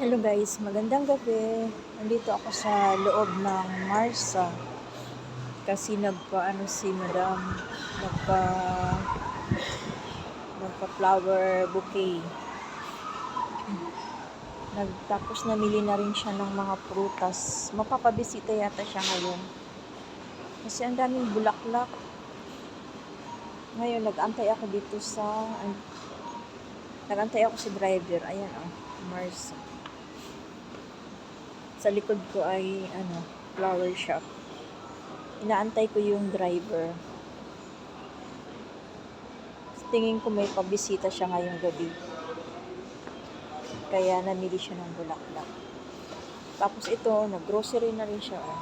Hello guys, magandang gabi. Nandito ako sa loob ng Marsa. Kasi nagpa-ano si Madam, nagpa nagpa flower bouquet. Nagtapos namili na rin siya ng mga prutas. Mapapabisita yata siya ngayon. Kasi ang daming bulaklak. Ngayon, nag-antay ako dito sa... an- Nag-antay ako sa driver. Ayan, oh. Marsa. Sa likod ko ay, ano, flower shop. Inaantay ko yung driver. Tingin ko may pabisita siya ngayong gabi. Kaya namili siya ng bulaklak. Tapos ito, nag-grocery na rin siya. Oh.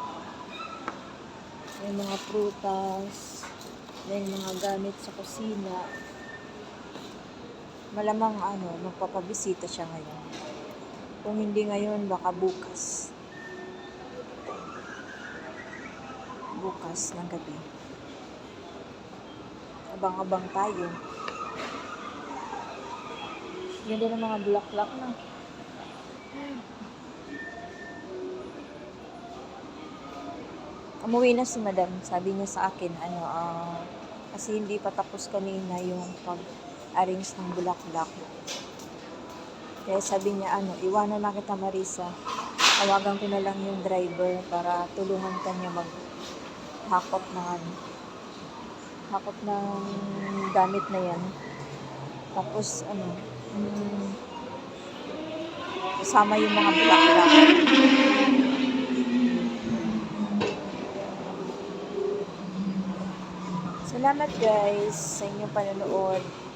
May mga prutas, may mga gamit sa kusina. Malamang ano, magpapabisita siya ngayon. Kung hindi ngayon, baka bukas. Bukas ng gabi. Abang-abang tayo. Ganda ng mga bulaklak na. Umuwi na si madam. Sabi niya sa akin, ano, ah, kasi hindi pa tapos kanina yung pag-arrange ng bulaklak. Kaya sabi niya, ano, iwanan na kita Marisa. Tawagan ko na lang yung driver para tulungan ka niya mag hakot ng ano, hakot ng gamit na yan. Tapos, ano, mm, kasama yung mga bulaklak. Salamat guys sa inyong panonood.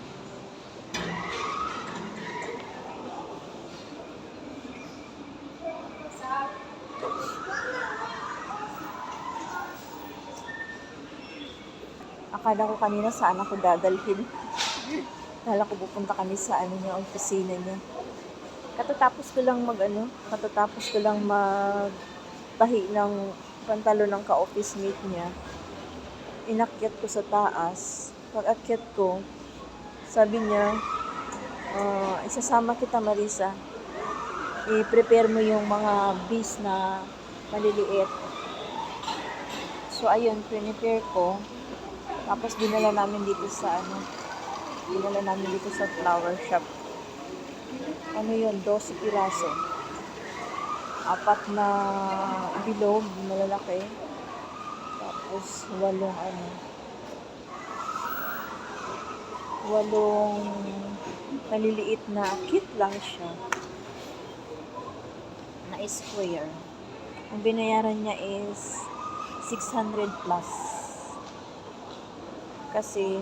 Akala ko kanina saan ako dadalhin. Akala ko pupunta kami sa ano niya, opisina niya. Katatapos ko lang mag ano, katatapos ko lang mag tahi ng pantalo ng ka-office mate niya. Inakyat ko sa taas. Pag akyat ko, sabi niya, "Ah, isasama kita Marisa. I-prepare mo yung mga bis na maliliit. So ayun, prepare ko. Tapos dinala namin dito sa ano, dinala namin dito sa flower shop. Ano yun, 12 piraso. Apat na bilog, malalaki. Tapos walong ano, walong maliliit na kit lang siya na square. Ang binayaran niya is 600 plus. Kasi,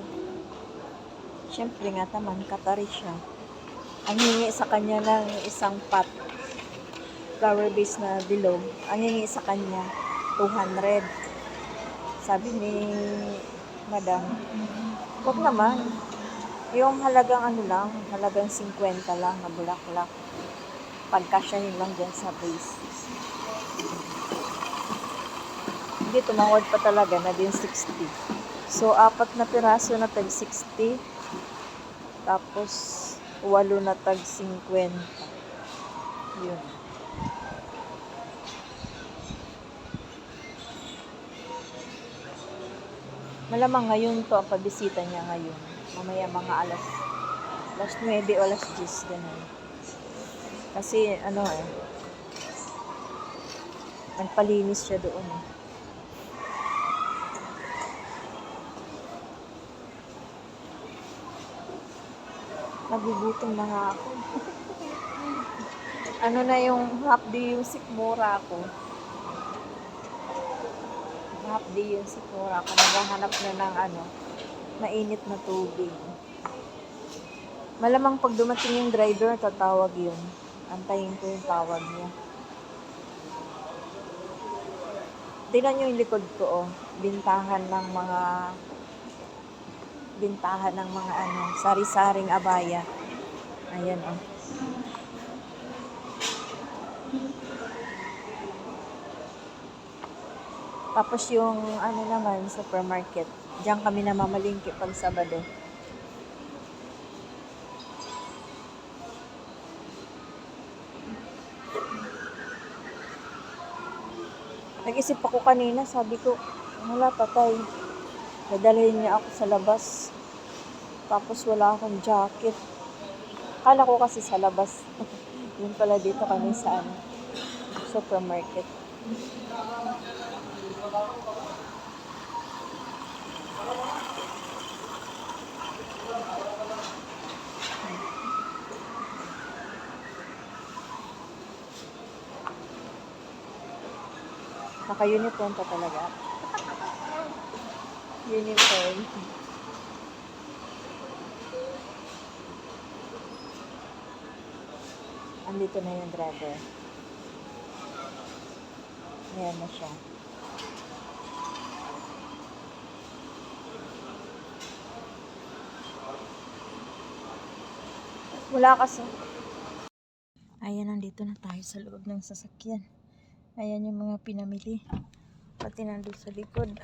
syempre nga naman, katari siya. Ang hingi sa kanya ng isang pot, flower base na bilog, ang hingi sa kanya, 200. Sabi ni madam, wag naman. Yung halagang ano lang, halagang 50 lang na bulaklak. Pagkasyahin lang dyan sa base. Hindi, tumawad pa talaga na din 60. So, apat na piraso na tag 60. Tapos, walo na tag 50. Yun. Malamang ngayon to ang pabisita niya ngayon. Mamaya mga alas alas 9 o alas 10 ganun. Kasi ano eh nagpalinis siya doon eh. Nagugutom na nga ako. ano na yung half day yung sikmura ko. Half day yung sikmura ko. Naghahanap na ng ano, mainit na tubig. Malamang pag dumating yung driver, tatawag yun. Antayin ko yung tawag niya. Tingnan nyo yung likod ko, oh. Bintahan ng mga bintahan ng mga ano, sari-saring abaya. Ayan oh. Tapos yung ano naman, supermarket. Diyan kami na namamalingki pag Sabado. Nag-isip ako kanina, sabi ko, wala pa tayo. Dadalhin niya ako sa labas. Tapos wala akong jacket. Kala ko kasi sa labas. Yun pala dito kami sa ano, supermarket. Naka-uniform pa talaga. Uniform. Andito na yung driver. Ayan na siya. Wala kasi. Ayan, nandito na tayo sa loob ng sasakyan. Ayan yung mga pinamili. Pati nandun sa likod.